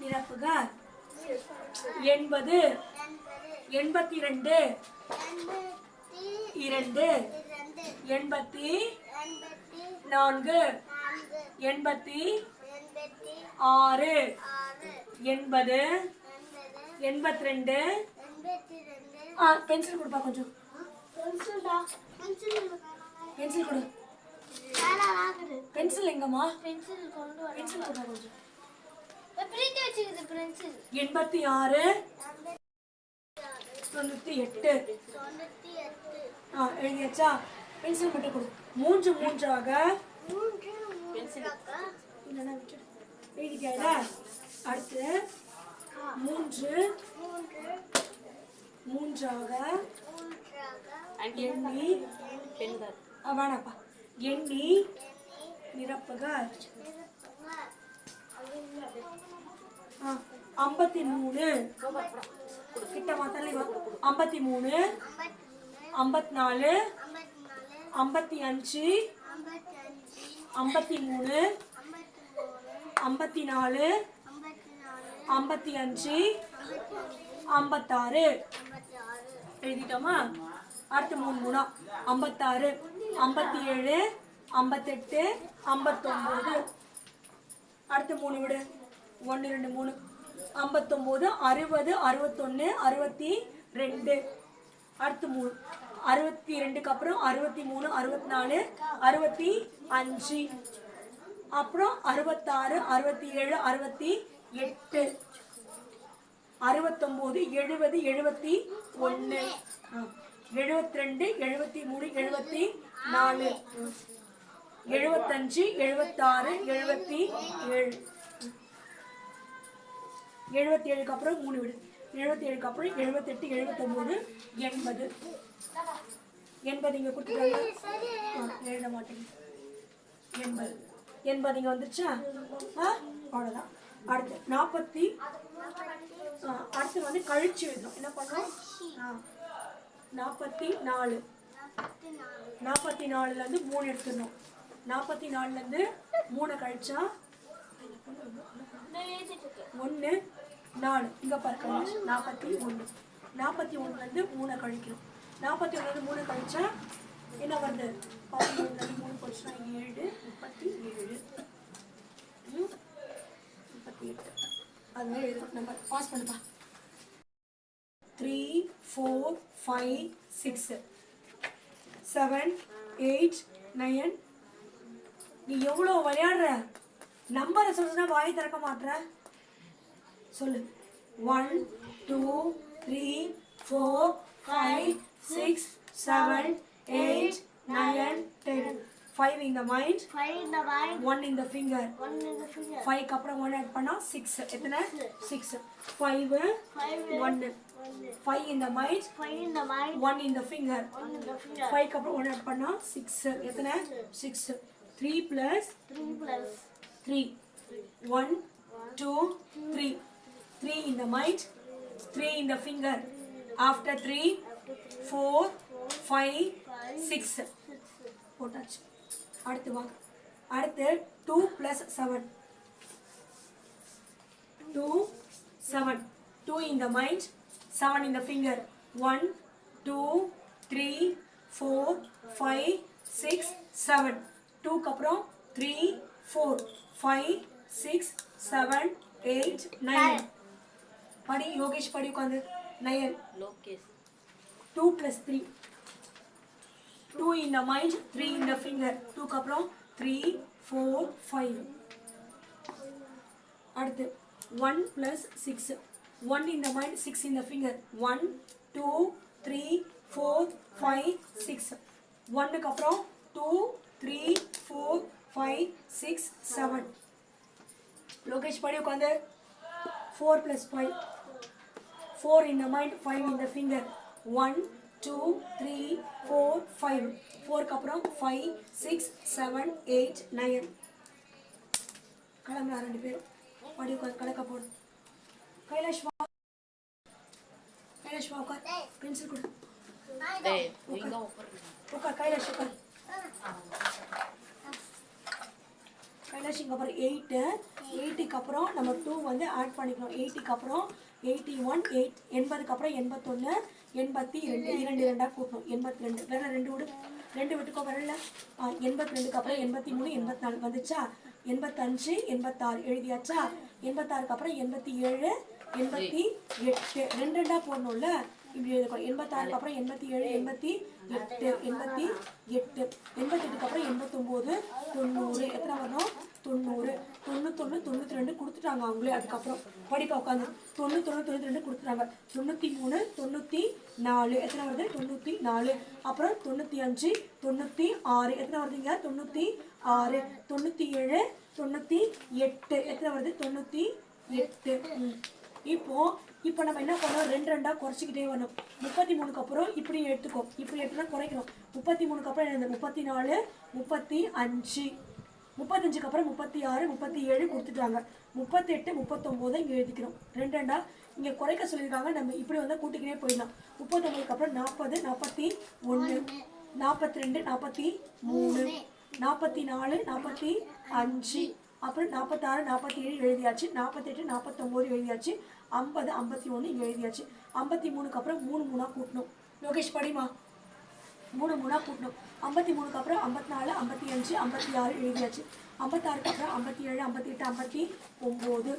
நிரப்புக எண்பது எண்பத்தி ரெண்டு இரண்டு எண்பத்தி நான்கு எண்பத்தி ஆறு எண்பது எண்பத்தி ரெண்டு ஆ பென்சில் கொடுப்பா கொஞ்சம். பென்சில் கொடு. பென்சில் எங்கம்மா? பென்சில் கொண்டு பென்சில் கொடுப்பா கொஞ்சம். எண்பத்தி ஆறு. தொண்ணூற்றி எட்டு. தொண்ணூத்தி எட்டு. ஆ எழுதியாச்சா? பென்சில் மட்டும் கொடு. மூன்று மூன்றாக. எழுதிட்டியா அடுத்து மூன்று. மூன்று. மூன்றாக. எண்ணி. ஆ, வேணாப்பா. எண்ணி. நிரப்புக. ஐம்பத்தி மூணு. கிட்ட மாத்தாலே ஐம்பத்தி மூணு ஐம்பத்தி நாலு ஐம்பத்தி அஞ்சு ஐம்பத்தி மூணு ஐம்பத்தி நாலு ஐம்பத்தி அஞ்சு ஐம்பத்தாறு. எழுதிட்டோமா? அடுத்து மூணு மூணா. ஐம்பத்தாறு ஐம்பத்தி ஏழு ஐம்பத்தெட்டு ஐம்பத்தொம்போது. அடுத்து மூணு விடு. ஒன்று ரெண்டு மூணு. ஐம்பத்தொம்போது அறுபது அறுபத்தொன்று அறுபத்தி ரெண்டு. அடுத்து மூணு அறுபத்தி ரெண்டுக்கு அப்புறம் அறுபத்தி மூணு அறுபத்தி நாலு அறுபத்தி அஞ்சு. அப்புறம் அறுபத்தாறு அறுபத்தி ஏழு அறுபத்தி எட்டு. அறுபத்தொம்போது எழுபது எழுபத்தி ஒன்று எழுபத்தி ரெண்டு எழுபத்தி மூணு எழுபத்தி நாலு. எழுபத்தஞ்சு எழுபத்தாறு எழுபத்தி ஏழு. எழுபத்தி ஏழுக்கு அப்புறம் மூணு விடு. எழுபத்தி ஏழுக்கு அப்புறம் எழுபத்தெட்டு எழுபத்தொம்போது எண்பது. எண்பது இங்கே கொடுத்துருக்காங்க ஆ, எழுத மாட்டேங்க எண்பது. எண்பது இங்கே வந்துருச்சா? ஆ அவ்வளோதான் அடுத்து நாற்பத்தி ஆ, அடுத்து வந்து கழிச்சு எழுதணும் என்ன பண்ணோம் ஆ நாற்பத்தி நாலு. நாற்பத்தி நாலு நாற்பத்தி நாலுலேருந்து மூணு எடுத்துடணும். நாற்பத்தி நாலுலேருந்து மூணை கழிச்சா ஒன்று நாலு. இங்கே பாரு நாற்பத்தி ஒன்று நாற்பத்தி ஒன்றுலேருந்து மூணை கழிக்கணும். நாற்பத்தி ஒன்றுலேருந்து மூணு கழிச்சா என்ன வருது? பதினொன்றுலேருந்து மூணு போச்சுன்னா ஏழு முப்பத்தி ஏழு. முப்பத்தி எட்டு. அது மாதிரி நம்ம பாஸ் பண்ணுப்பா. Three four five six seven eight nine நீ எவ்வளோ விளையாடுற? நம்பரை சொல்லுனா வாய் திறக்க மாட்ற. சொல்லு. One two three four five six seven eight nine ten five in the mind five இந்த mind one in the finger one இந்த ஃபிங்கர் ஃபைவ்க்கு அப்புறம் ஒன் ஆட் பண்ணால் சிக்ஸ் எத்தனை? சிக்ஸ் ஃபைவ் ஒன்று five in the mind five இந்த mind one in the finger ஃபைவ்க்கு அப்புறம் ஒன் ஆட் பண்ணால் சிக்ஸ் எத்தனை? Six three plus three one two three three in the mind three in the finger after three four five six போட்டாச்சு. அடுத்து வாங்க. அடுத்து two plus seven two seven two in the mind seven in the finger one two three four five six seven டூக்கு அப்புறம் three four five six seven eight nine படி யோகேஷ் படி உட்காந்து. Nine. Two plus three two in the mind three in the finger டூக்கு அப்புறம் three four five அடுத்து one plus six one in the mind six in the finger one two three four five six ஒன்னுக்கு அப்புறம் two three four five six seven Lokesh படி உட்காந்து. Four plus five four in the mind five in the finger one two three four five ஃபோருக்கு அப்புறம் five six seven eight nine கிளம்பலாம் ரெண்டு பேரும். படி உட்காந்து கலக்க போடும் கைலாஷ் வா. கைலாஷ் வா உட்கார். பென்சில் கொடு. உட்கார். கைலாஷ் உட்கார். கைலாஷ் அப்புறம் எயிட்டு எயிட்டிக்கு அப்புறம் நம்ம டூ வந்து ஆட் பண்ணிக்கணும். எயிட்டிக்கு அப்புறம் எயிட்டி ஒன் எயிட் எண்பதுக்கு அப்புறம் எண்பத்தொன்று எண்பத்தி ரெண்டு இரண்டு ரெண்டாக கூட்டணும். எண்பத்தி ரெண்டு. வேறு ரெண்டு விடு. ரெண்டு விட்டுக்கோ வரல எண்பத்தி ரெண்டுக்கு அப்புறம் எண்பத்தி மூணு எண்பத்தி நாலு. வந்துச்சா? எண்பத்தஞ்சு எண்பத்தாறு. எழுதியாச்சா? எண்பத்தாறுக்கு அப்புறம் எண்பத்தி ஏழு எண்பத்தி எட்டு. ரெண்டு ரெண்டாக போடணும்ல? இப்படி எழுதிக்கோ எண்பத்தாறுக்கு அப்புறம் எண்பத்தி ஏழு எண்பத்தி எட்டு எண்பத்தி எட்டு. எண்பத்தெட்டுக்கு அப்புறம் எண்பத்தொம்போது தொண்ணூறு. எத்தனை வரணும்? தொண்ணூறு. தொண்ணூத்தொன்று தொண்ணூற்றி ரெண்டு கொடுத்துட்டாங்க அவங்களே அதுக்கப்புறம். படிப்பா உட்காந்து. தொண்ணூத்தொன்று தொண்ணூற்றி ரெண்டு கொடுத்துட்டாங்க. தொண்ணூற்றி மூணு தொண்ணூற்றி நாலு எத்தனை வருது? தொண்ணூற்றி நாலு அப்புறம் தொண்ணூற்றி அஞ்சு தொண்ணூற்றி ஆறு எத்தனை வருதுங்க தொண்ணூற்றி ஆறு தொண்ணூற்றி ஏழு தொண்ணூற்றி எட்டு எத்தனை வருது? தொண்ணூற்றி எட்டு இப்போது இப்போ நம்ம என்ன பண்ணோம்? ரெண்டு ரெண்டா குறைச்சிக்கிட்டே வரணும். முப்பத்தி மூணுக்கு அப்புறம் இப்படி எடுத்துக்கோ. இப்படி எடுத்துனா குறைக்கணும். முப்பத்தி மூணுக்கு அப்புறம் என்னது? முப்பத்தி நாலு முப்பத்தி அஞ்சு முப்பத்தஞ்சுக்கு அப்புறம் முப்பத்தி ஆறு முப்பத்தி ஏழு கொடுத்துட்டாங்க. முப்பத்தெட்டு முப்பத்தொம்போது இங்கே எழுதிக்கணும் ரெண்டு ரெண்டா இங்கே குறைக்க சொல்லியிருக்காங்க. நம்ம இப்படி வந்தால் கூட்டிக்கிட்டே போயிடலாம். முப்பத்தொம்போதுக்கு அப்புறம் நாற்பது நாற்பத்தி ஒன்று நாற்பத்தி ரெண்டு நாற்பத்தி மூணு நாற்பத்தி நாலு நாற்பத்தி அஞ்சு. அப்புறம் நாற்பத்தாறு நாற்பத்தி ஏழு எழுதியாச்சு. நாற்பத்தெட்டு நாற்பத்தொம்போது எழுதியாச்சு. ஐம்பது ஐம்பத்தி ஒன்று இங்கே எழுதியாச்சு. ஐம்பத்தி மூணுக்கு அப்புறம் மூணு மூணாக கூட்டணும். லோகேஷ் படிமா மூணு மூணாக கூட்டணும். ஐம்பத்தி மூணுக்கு அப்புறம் ஐம்பத்தி நாலு ஐம்பத்தி அஞ்சு ஐம்பத்தி ஆறு எழுதியாச்சு. ஐம்பத்தாறுக்கு அப்புறம் ஐம்பத்தி ஏழு ஐம்பத்தி எட்டு ஐம்பத்தி ஒம்பது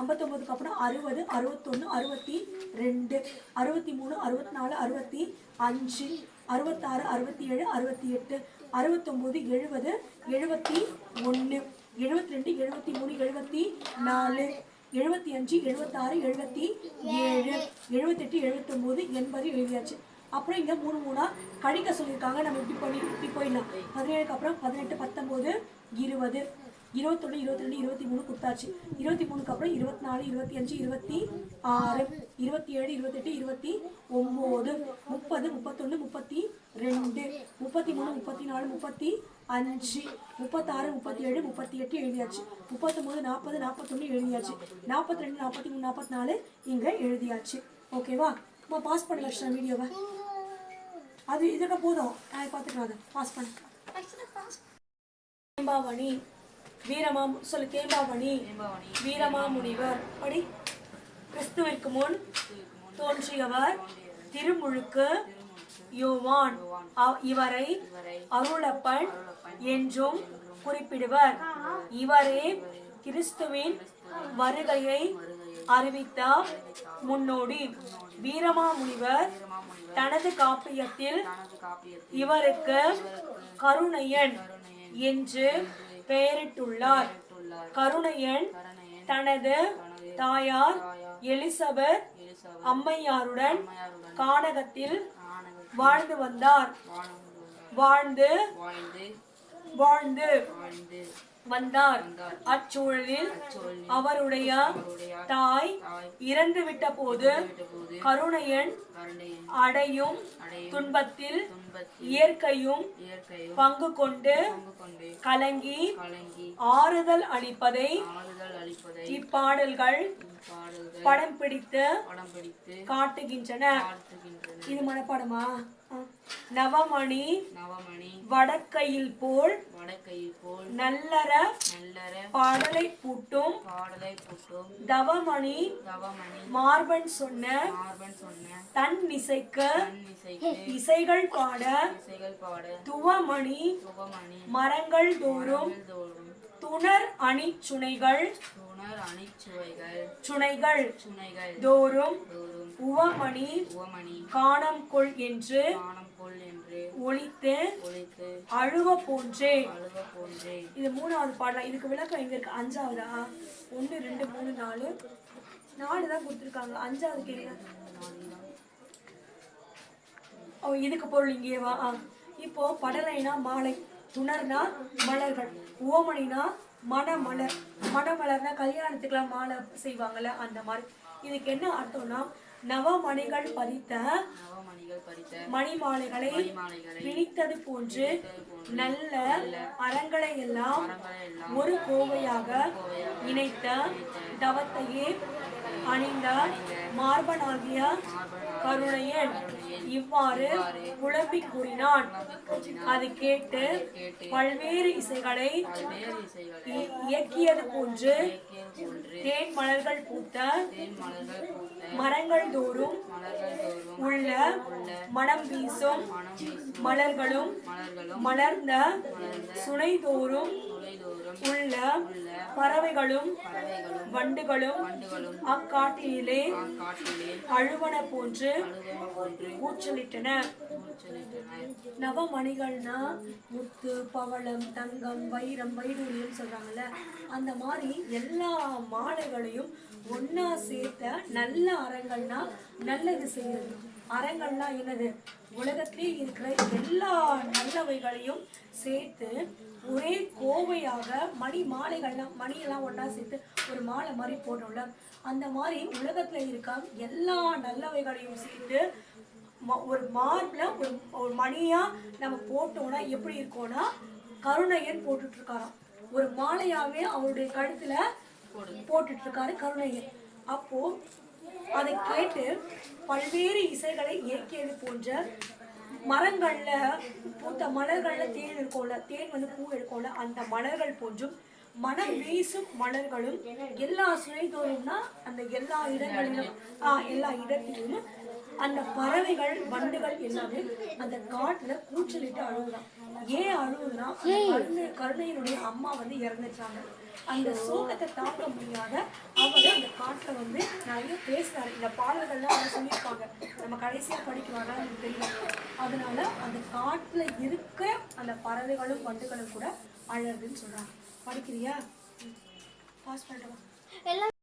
ஐம்பத்தொம்போதுக்கு அப்புறம் அறுபது அறுபத்தொன்று அறுபத்தி ரெண்டு அறுபத்தி மூணு அறுபத்தி நாலு அறுபத்தி அஞ்சு அறுபத்தாறு அறுபத்தி ஏழு அறுபத்தி எட்டு அறுபத்தொம்போது எழுபது எழுபத்தி ஒன்று எழுபத்தி ரெண்டு எழுபத்தி மூணு எழுபத்தி நாலு எழுபத்தி அஞ்சு எழுபத்தாறு எழுபத்தி ஏழு எழுபத்தெட்டு எழுபத்தொம்போது எண்பது எழுதியாச்சு. அப்புறம் இங்கே மூணு மூணாக கழிக்க சொல்லியிருக்காங்க. நம்ம இப்படி பண்ணி இப்படி போயிடலாம். பதினேழுக்கு அப்புறம் பதினெட்டு பத்தொம்போது இருபது. இருபத்தொன்று இருபத்தி ரெண்டு இருபத்தி மூணு கொடுத்தாச்சு. இருபத்தி மூணுக்கு அப்புறம் இருபத்தி நாலு இருபத்தி அஞ்சு இருபத்தி ஆறு இருபத்தி ஏழு இருபத்தெட்டு இருபத்தி ஒம்பது முப்பது முப்பத்தொன்று முப்பத்தி ரெண்டு முப்பத்தி மூணு முப்பத்தி நாலு முப்பத்தி அஞ்சு முப்பத்தாறு முப்பத்தி ஏழு முப்பத்தி எட்டு எழுதியாச்சு. முப்பத்தொம்போது நாற்பது நாற்பத்தொன்று எழுதியாச்சு. நாற்பத்தி ரெண்டு நாற்பத்தி மூணு நாற்பத்தி நாலு இங்கே எழுதியாச்சு. ஓகேவா? அம்மா பாஸ் பண்ண லட்சணம் வீடியோவை அது இதுக்கு போதும். நான் பார்த்துக்கலாம் அதை பாஸ் பண்ண. கேம்பாவணி வீரமா சொல்லு கேம்பாவணி வீரமா முனிவர். படி. கிறிஸ்துவிற்கு முன் தோன்றியவர். திருமுழுக்கு யோவான் இவரை அருளப்பன் என்றும் குறிப்பிடுவர். இவரே கிறிஸ்துவின் வருகையை அறிவித்த முன்னோடி. வீரமாமுனிவர் தனது காப்பியத்தில் இவருக்கு கருணையன் என்று பெயரிட்டுள்ளார். கருணையன் தனது தாயார் எலிசபெத் அம்மையாருடன் கானகத்தில் வாழ்ந்து வந்தார். வாழ்ந்து வாழ்ந்து வந்தார். அச்சூழலில் அவருடைய தாய் இறந்துவிட்ட போது போது கருணையன் அடையும் துன்பத்தில் இயற்கையும் பங்கு கொண்டு கலங்கி ஆறுதல் அளிப்பதை அளிப்பதை இப்பாடல்கள் பாடல்கள் படம் பிடித்து படம் பிடித்து காட்டுகின்றன. இது மனப்பாடமா. நவமணி நவமணி வடக்கையில் போல் வடக்கையில் போல் நல்லற நல்லற பாடலை பூட்டும் பாடலை புட்டும் தவமணி தவமணி மார்பன் சொன்ன மார்பன் சொன்ன தன் இசைக்கு இசைகள் பாட இசைகள் பாட துவமணி சுபமணி மரங்கள் தோறும் தோறும் துணர் அணி சுனைகள் துணர் அணிச்சுவைகள் சுனைகள். சுனைகள். தோறும் உவமணி. உவமணி. காணம் கொள் என்று. காணம் கொள் என்று. ஒளித்து ஒழித்து. அழுவ போன்றே அழுக போன்றே இது மூணாவது பாடலாம் இதுக்கு விளக்கம் எங்க இருக்கு? அஞ்சாவதா? ஒன்று ரெண்டு மூணு நாலு. நாலு தான் கொடுத்துருக்காங்க. அஞ்சாவது கேளுங்க. ஓ இதுக்கு பொருள் இங்கேவா இப்போ படலைனா மாலை. துணர்னா மலர்கள். ஓமணினா மணமலர் மணமலர்னா கல்யாணத்துக்குலாம் மாலை செய்வாங்கல்ல அந்த மாதிரி. இதுக்கு என்ன அர்த்தம்னா நவமணிகள் பறித்த மணிமாலைகளை பிணித்தது போன்று நல்ல அறங்களை எல்லாம் ஒரு கோவையாக இணைத்த தவத்தையே அணிந்த மார்பனாகிய கருணையன். இவ்வாறு புலம்பிக் கூறினான். அது கேட்டு பல்வேறு இசைகளை இயக்கியது போன்று தேன் மலர்கள் பூத்த மரங்கள் தோறும் உள்ள மனம் வீசும் மலர்களும் மலர்ந்த சுனை தோறும் துளைதோறும் உள்ள பறவைகளும் வண்டுகளும் வண்டுகளும் அக்காட்டினிலே காட்டிலே அழுவன போன்று கூச்சலிட்டன. நவமணிகள்னா முத்து பவளம் தங்கம் வைரம் வைடூரியம் சொல்றாங்கல்ல. அந்த மாதிரி எல்லா மாலைகளையும் ஒண்ணா சேர்த்த நல்ல அறங்கள்னா நல்லது செய்யறது. அறங்கள்னா என்னது? உலகத்திலே இருக்கிற எல்லா நல்லவைகளையும் சேர்த்து ஒரே கோவையாக மணி மாலைகள்லாம் மணியெல்லாம் ஒண்ணா சேர்த்து ஒரு மாலை மாதிரி போடுறோம்ல. அந்த மாதிரி உலகத்துல இருக்க எல்லா நல்லவைகளையும் சேர்த்து ம- ஒரு மார்பில் ஒரு ஒரு மணியா நம்ம போட்டோம்னா எப்படி இருக்கோம்னா கருணையன் போட்டுட்டு இருக்காராம் ஒரு மாலையாவே அவருடைய கழுத்துல போட்டுட்டு இருக்காரு கருணையன். அப்போ அதை கேட்டு பல்வேறு இசைகளை இயக்கியது போன்ற மரங்கள்ல பூத்த மலர்கள்ல தேன் இருக்கும்ல தேன் வந்து பூ இருக்கும்ல அந்த மலர்கள் போன்றும் மனம் வீசும் மலர்களும் எல்லா சுனைதோறும்னா அந்த எல்லா இடங்களிலும் எல்லா இடத்திலும் அந்த பறவைகள் வண்டுகள் எல்லாமே அந்த காட்டுல கூச்சலிட்டு அழுகுதான் ஏன் அழுகுதுன்னா அந்த கருணை கருணையினுடைய அம்மா வந்து இறந்துட்டாங்க. அந்த சோகத்தை தாங்க முடியாத அவர் அந்த காட்டுல வந்து நிறைய பேசுறாரு. இந்த பாடல்கள்லாம் அவங்க சொல்லியிருப்பாங்க நம்ம கடைசியா படிக்கிறாங்க எனக்கு தெரியும் அதனால அந்த காட்டுல இருக்க அந்த பறவைகளும் வண்டுகளும் கூட அழகுன்னு சொல்றாங்க. படிக்கிறியா? பாஸ். எல்லாம்